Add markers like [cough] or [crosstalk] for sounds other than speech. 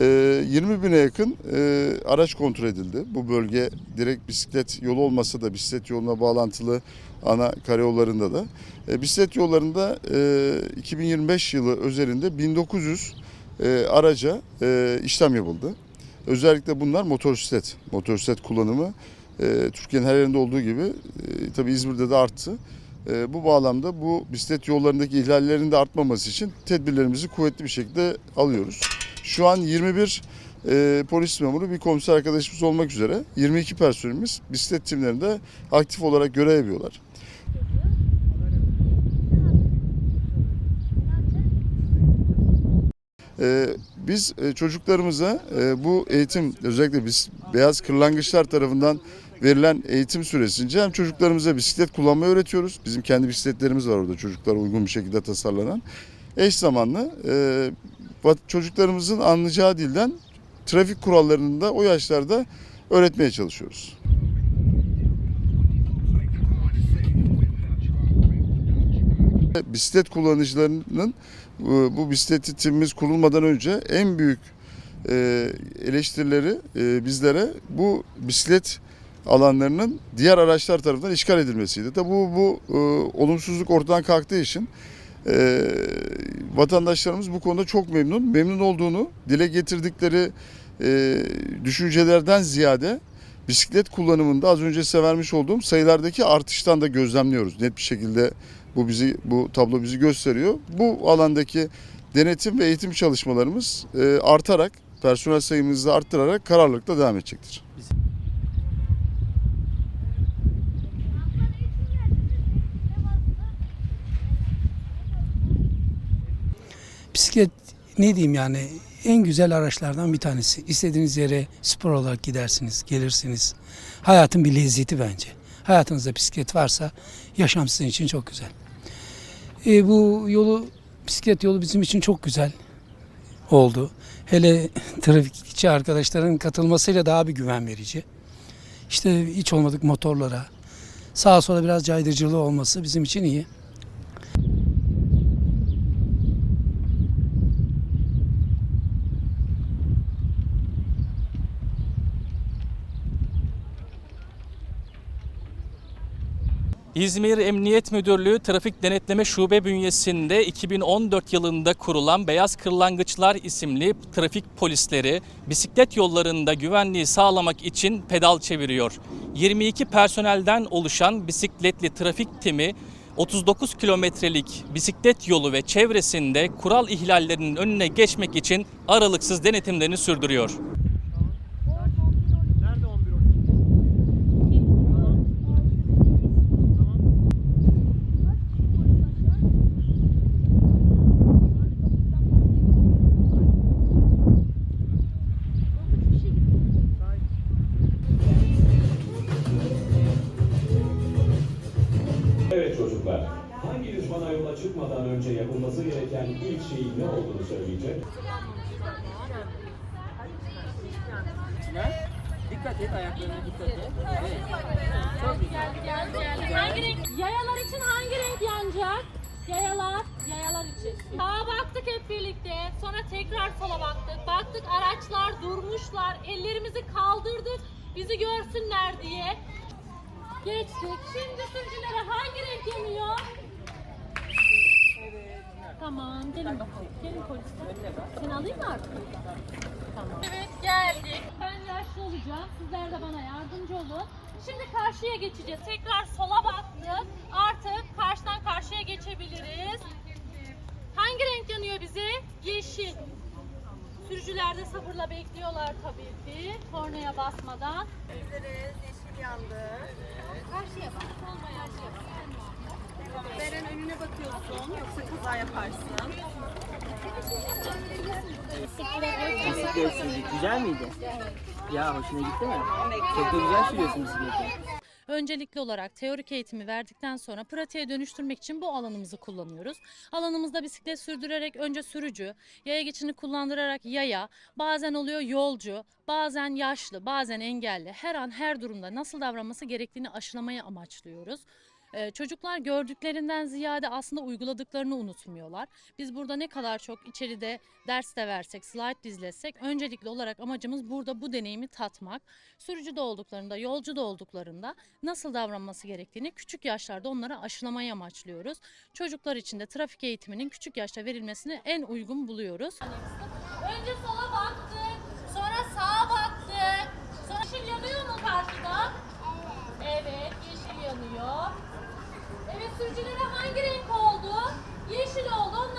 E, 20 bine yakın e, araç kontrol edildi. Bu bölge direkt bisiklet yolu olmasa da bisiklet yoluna bağlantılı ana karayollarında da. E, bisiklet yollarında e, 2025 yılı özelinde 1900 e, araca e, işlem yapıldı. Özellikle bunlar motosiklet, motosiklet kullanımı e, Türkiye'nin her yerinde olduğu gibi e, tabii İzmir'de de arttı. E, bu bağlamda bu bisiklet yollarındaki ihlallerin de artmaması için tedbirlerimizi kuvvetli bir şekilde alıyoruz. Şu an 21 e, polis memuru bir komiser arkadaşımız olmak üzere 22 personelimiz bisiklet timlerinde aktif olarak görev yapıyorlar. Ee, biz e, çocuklarımıza e, bu eğitim özellikle biz beyaz kırlangıçlar tarafından verilen eğitim süresince hem çocuklarımıza bisiklet kullanmayı öğretiyoruz. Bizim kendi bisikletlerimiz var orada çocuklara uygun bir şekilde tasarlanan. Eş zamanlı e, çocuklarımızın anlayacağı dilden trafik kurallarını da o yaşlarda öğretmeye çalışıyoruz. Bisiklet kullanıcılarının bu bisiklet timimiz kurulmadan önce en büyük e, eleştirileri e, bizlere bu bisiklet alanlarının diğer araçlar tarafından işgal edilmesiydi. Tabi bu, bu e, olumsuzluk ortadan kalktığı için e, vatandaşlarımız bu konuda çok memnun. Memnun olduğunu dile getirdikleri e, düşüncelerden ziyade bisiklet kullanımında az önce size vermiş olduğum sayılardaki artıştan da gözlemliyoruz. Net bir şekilde bu bizi bu tablo bizi gösteriyor. Bu alandaki denetim ve eğitim çalışmalarımız e, artarak personel sayımızı arttırarak kararlılıkla devam edecektir. Bisiklet ne diyeyim yani en güzel araçlardan bir tanesi. İstediğiniz yere spor olarak gidersiniz, gelirsiniz. Hayatın bir lezzeti bence. Hayatınızda bisiklet varsa yaşam sizin için çok güzel. E, bu yolu bisiklet yolu bizim için çok güzel oldu. Hele [laughs] trafikçi arkadaşların katılmasıyla daha bir güven verici. İşte hiç olmadık motorlara sağa sola biraz caydırıcılığı olması bizim için iyi. İzmir Emniyet Müdürlüğü Trafik Denetleme Şube bünyesinde 2014 yılında kurulan Beyaz Kırlangıçlar isimli trafik polisleri bisiklet yollarında güvenliği sağlamak için pedal çeviriyor. 22 personelden oluşan bisikletli trafik timi 39 kilometrelik bisiklet yolu ve çevresinde kural ihlallerinin önüne geçmek için aralıksız denetimlerini sürdürüyor. Çıkmadan önce yapılması gereken ilk şeyin ne olduğunu söyleyecek? Dikkat et ayaklarına dikkat et. Evet. Çok güzel. Hangi renk? Yayalar için hangi renk yanacak? Yayalar, yayalar için. Sağa baktık hep birlikte. Sonra tekrar sola baktık. Baktık araçlar durmuşlar. Ellerimizi kaldırdık. Bizi görsünler diye. Geçtik. Şimdi sürücülere hangi renk yanıyor? Tamam, gelin bakalım. Gelin polisler. Seni alayım mı artık? Tamam. Evet, geldik. Ben yaşlı olacağım. Sizler de bana yardımcı olun. Şimdi karşıya geçeceğiz. Tekrar sola baktık. Artık karşıdan karşıya geçebiliriz. Hangi renk yanıyor bize? Yeşil. Sürücüler de sabırla bekliyorlar tabii ki. Kornaya basmadan. Yeşil yandı. Karşıya bak. Beren önüne bakıyorsun, yoksa kaza yaparsın. Bisiklet sürdük. Güzel miydi? Ya hoşuna gitti mi? Çok da güzel sürüyorsun bisikleti. Öncelikli olarak teorik eğitimi verdikten sonra pratiğe dönüştürmek için bu alanımızı kullanıyoruz. Alanımızda bisiklet sürdürerek önce sürücü, yaya geçini kullandırarak yaya, bazen oluyor yolcu, bazen yaşlı, bazen engelli. Her an her durumda nasıl davranması gerektiğini aşılamayı amaçlıyoruz. Ee, çocuklar gördüklerinden ziyade aslında uyguladıklarını unutmuyorlar. Biz burada ne kadar çok içeride ders de versek, slide dizlesek öncelikli olarak amacımız burada bu deneyimi tatmak. Sürücü de olduklarında, yolcu da olduklarında nasıl davranması gerektiğini küçük yaşlarda onlara aşılamayı amaçlıyoruz. Çocuklar için de trafik eğitiminin küçük yaşta verilmesini en uygun buluyoruz. Önce sola baktık, sonra sağa baktık. Sonra yeşil yanıyor mu karşıda? Evet, yeşil yanıyor. Evet sürücülere hangi renk oldu? Yeşil oldu.